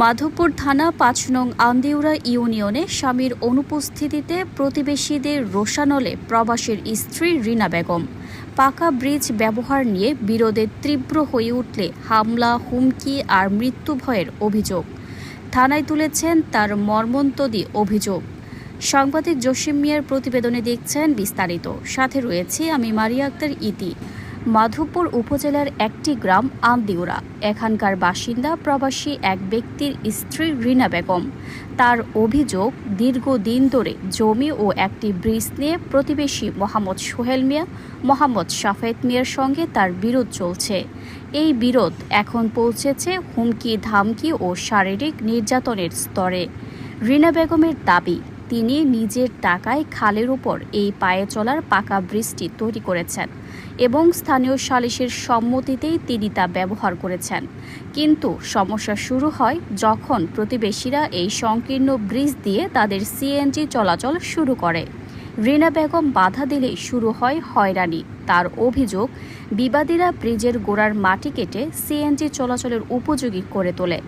মাধবপুর থানা পাঁচ নং আন্দিউরা ইউনিয়নে স্বামীর অনুপস্থিতিতে প্রতিবেশীদের রোষানলে প্রবাসীর স্ত্রী রিনা বেগম। পাকা ব্রিজ ব্যবহার নিয়ে বিরোধে তীব্র হয়ে উঠলে হামলা, হুমকি আর মৃত্যু ভয়ের অভিযোগ। থানায় তুলেছেন তার মর্মন্তদী অভিযোগ। সাংবাদিক জসিম মিয়ার প্রতিবেদনে দেখছেন বিস্তারিত। সাথে রয়েছে আমি মারিয়া আক্তার ইতি। মাধবপুর উপজেলার একটি গ্রাম আন্দিউরা। এখানকার বাসিন্দা প্রবাসী এক ব্যক্তির স্ত্রী রিনা বেগম। তার অভিযোগ, দীর্ঘদিন ধরে জমি ও একটি ব্রিজ নিয়ে প্রতিবেশী মোহাম্মদ সোহেল মিয়া, মোহাম্মদ শাফেদ মিয়ার সঙ্গে তার বিরোধ চলছে। এই বিরোধ এখন পৌঁছেছে হুমকি ধামকি ও শারীরিক নির্যাতনের স্তরে। রিনা বেগমের দাবি তিনি নিজের টাকায় খালের উপর এই পায়ে চলার পাকা ব্রিজটি তৈরি করেছেন এবং স্থানীয় সালিশের সম্মতিতেই তিনি তা ব্যবহার করেছেন। কিন্তু সমস্যা শুরু হয় যখন প্রতিবেশীরা এই সংকীর্ণ ব্রিজ দিয়ে তাদের সিএনজি চলাচল শুরু করে। রিনা বেগম বাধা দিলেই শুরু হয় হয়রানি। তার অভিযোগ, বিবাদীরা ব্রিজের গোড়ার মাটি কেটে সিএনজি চলাচলের উপযোগী করে তোলে।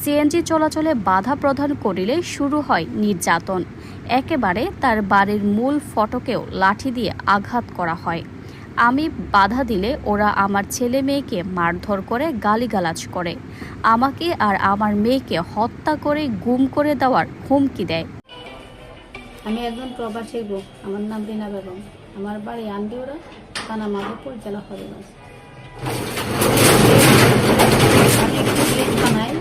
সিএনজি চলাচলে বাধা প্রদান করিলে শুরু হয় নির্যাতন। একেবারে তার বাড়ির মূল ফটকেও লাঠি দিয়ে আঘাত করা হয়। আমি বাধা দিলে ওরা আমার ছেলে মেয়েকে মারধর করে, গালিগালাজ করে। আমাকে আর আমার মেয়েকে হত্যা করে, গুম করে দেওয়ার হুমকি দেয়। আমি একজন প্রবাসী গো আমার নাম রিনা বেগম। আমার বাড়ি আন্দিউরা থানা মাধবপুর, জেলা হরিগঞ্জ। থানায়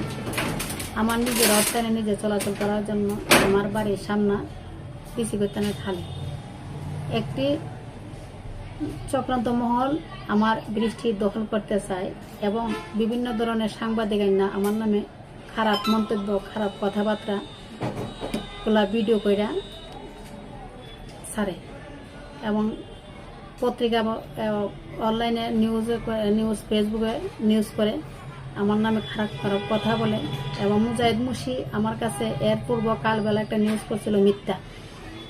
আমার নিজের অর্থায়নে নিজে চলাচল করার জন্য আমার বাড়ির সামনা কৃষি কৈতানে খালি। একটি চক্রান্ত মহল আমার বৃষ্টি দখল করতে চায় এবং বিভিন্ন ধরনের সাংবাদিক আইনা আমার নামে খারাপ মন্তব্য, খারাপ কথাবার্তা গুলা ভিডিও কইরা ছাড়ে। এবং পত্রিকা অনলাইনে নিউজে নিউজ ফেসবুকে নিউজ করে। আমার নামে খারাপ খারাপ কথা বলে। এবং মুজাহিদ মুশি আমার কাছে এর পূর্ব কালবেলা একটা নিউজ করছিল মিথ্যা।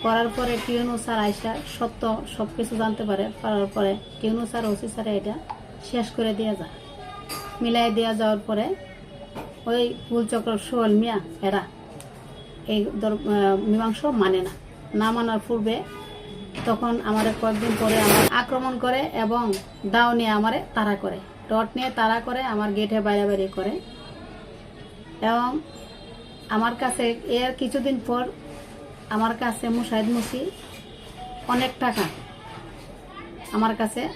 করার পরে কিউনু স্যার আইসা সত্য সব কিছু জানতে পারে। পারার পরে কিউনু স্যার, ওসি স্যারে এটা শেষ করে দেওয়া যায় মিলাই দেওয়া যাওয়ার পরে ওই ফুলচক্র সোহেল মিয়া, এরা এই মীমাংস মানে না। না মানার পূর্বে তখন আমার কয়েকদিন পরে আমার আক্রমণ করে এবং দাও নিয়ে আমারে তাড়া করে। রড নিয়ে তাড়া করে আমার গেটে বাইরে করে। এবং আমার কাছে এর কিছুদিন পর আমার কাছে মুশাহিদ মুসি অনেক টাকা আমার কাছে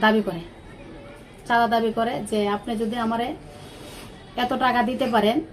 দাবি করে। চাঁদা দাবি করে যে আপনি যদি আমারে এত টাকা দিতে পারেন